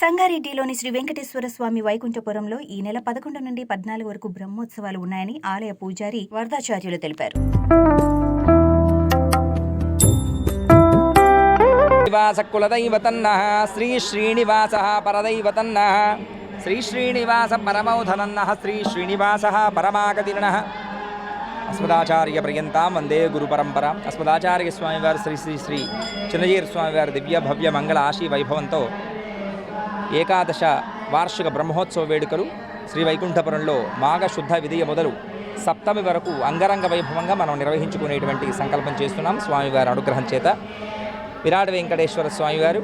సంగారెడ్డిలోని శ్రీ వెంకటేశ్వర స్వామి వైకుంఠపురంలో ఈ నెల పదకొండు నుండి పద్నాలుగు వరకు బ్రహ్మోత్సవాలు ఉన్నాయని ఆలయ పూజారి వరదాచార్యులు తెలిపారు. శ్రీనివాస కులదైవతన్న శ్రీ శ్రీనివాస పరదైవతన్న శ్రీ శ్రీనివాస పరమౌధనన్న శ్రీ శ్రీనివాస పరమాగతిర్ణ అస్మదాచార్య పర్యంతం వందే గురు పరంపర. అస్మదాచార్య స్వామివారి శ్రీ శ్రీ శ్రీ చిన్నజీర స్వామివారి దివ్య భవ్య మంగళ ఆశీ వైభవంతో ఏకాదశ వార్షిక బ్రహ్మోత్సవ వేడుకలు శ్రీ వైకుంఠపురంలో మాఘశుద్ధ విధియ మొదలు సప్తమి వరకు అంగరంగ వైభవంగా మనం నిర్వహించుకునేటువంటి సంకల్పం చేస్తున్నాం స్వామివారి అనుగ్రహం చేత. విరాట వెంకటేశ్వర స్వామివారు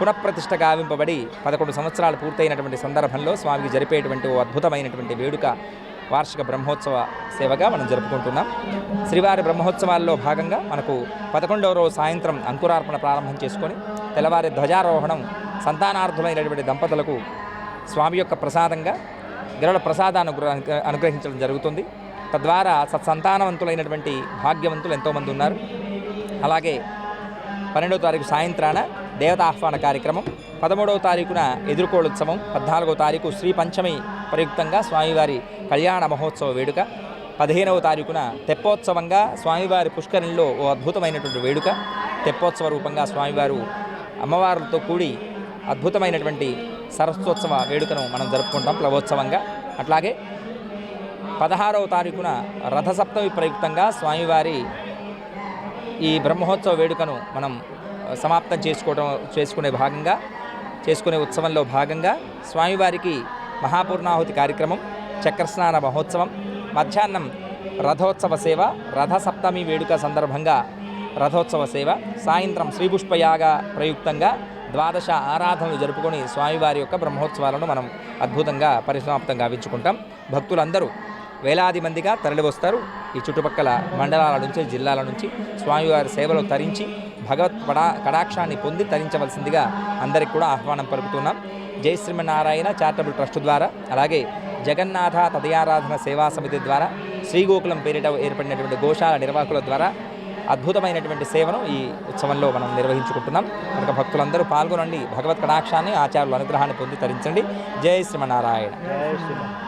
పునఃప్రతిష్ఠ గావింపబడి పదకొండు సంవత్సరాలు పూర్తయినటువంటి సందర్భంలో స్వామికి జరిపేటువంటి ఓ అద్భుతమైనటువంటి వేడుక వార్షిక బ్రహ్మోత్సవ సేవగా మనం జరుపుకుంటున్నాం. శ్రీవారి బ్రహ్మోత్సవాల్లో భాగంగా మనకు పదకొండవ రోజు సాయంత్రం అంకురార్పణ ప్రారంభం చేసుకొని తెల్లవారి ధ్వజారోహణం సంతానార్థులైనటువంటి దంపతులకు స్వామి యొక్క ప్రసాదంగా గరుడ ప్రసాదాన్ని అనుగ్రహించడం జరుగుతుంది. తద్వారా సత్సంతానవంతులైనటువంటి భాగ్యవంతులు ఎంతోమంది ఉన్నారు. అలాగే పన్నెండవ తారీఖు సాయంత్రాన దేవతాహ్వాన కార్యక్రమం పదమూడవ తారీఖున ఎదుర్కోళోత్సవం పద్నాలుగో తారీఖు శ్రీ పంచమి ప్రయుక్తంగా స్వామివారి కళ్యాణ మహోత్సవ వేడుక. పదిహేనవ తారీఖున తెప్పోత్సవంగా స్వామివారి పుష్కరిణిలో ఓ అద్భుతమైనటువంటి వేడుక. తెప్పోత్సవ రూపంగా స్వామివారు అమ్మవారులతో కూడి అద్భుతమైనటువంటి సరస్వోత్సవ వేడుకను మనం జరుపుకుంటాం ప్లవోత్సవంగా. అట్లాగే పదహారవ తారీఖున రథసప్తమి ప్రయుక్తంగా స్వామివారి ఈ బ్రహ్మోత్సవ వేడుకను మనం సమాప్తం చేసుకోవడం చేసుకునే భాగంగా చేసుకునే ఉత్సవంలో భాగంగా స్వామివారికి మహాపూర్ణాహుతి కార్యక్రమం చక్రస్నాన మహోత్సవం మధ్యాహ్నం రథోత్సవ సేవ రథ సప్తమి వేడుక సందర్భంగా రథోత్సవ సేవ సాయంత్రం శ్రీపుష్పయాగ ప్రయుక్తంగా ద్వాదశ ఆరాధనలు జరుపుకొని స్వామివారి యొక్క బ్రహ్మోత్సవాలను మనం అద్భుతంగా పరిసమాప్తం గావించుకుంటాం. భక్తులందరూ వేలాది మందిగా తరలివస్తారు. ఈ చుట్టుపక్కల మండలాల నుంచి జిల్లాల నుంచి స్వామివారి సేవలు తరించి భగవత్ పడా కటాక్షాన్ని పొంది తరించవలసిందిగా అందరికి కూడా ఆహ్వానం పలుకుతున్నాం. జై శ్రీమన్నారాయణ చారిటబుల్ ట్రస్ట్ ద్వారా అలాగే జగన్నాథ తదయారాధన సేవా సమితి ద్వారా శ్రీగోకులం పేరిట ఏర్పడినటువంటి గోశాల నిర్వాహకుల ద్వారా అద్భుతమైనటువంటి సేవను ఈ ఉత్సవంలో మనం నిర్వహించుకుంటున్నాం. కనుక భక్తులందరూ పాల్గొనండి. భగవత్ కటాక్షాన్ని ఆచార్యుల అనుగ్రహాన్ని పొంది తరించండి. జై శ్రీమన్నారాయణ. జై శ్రీమన్నారాయణ.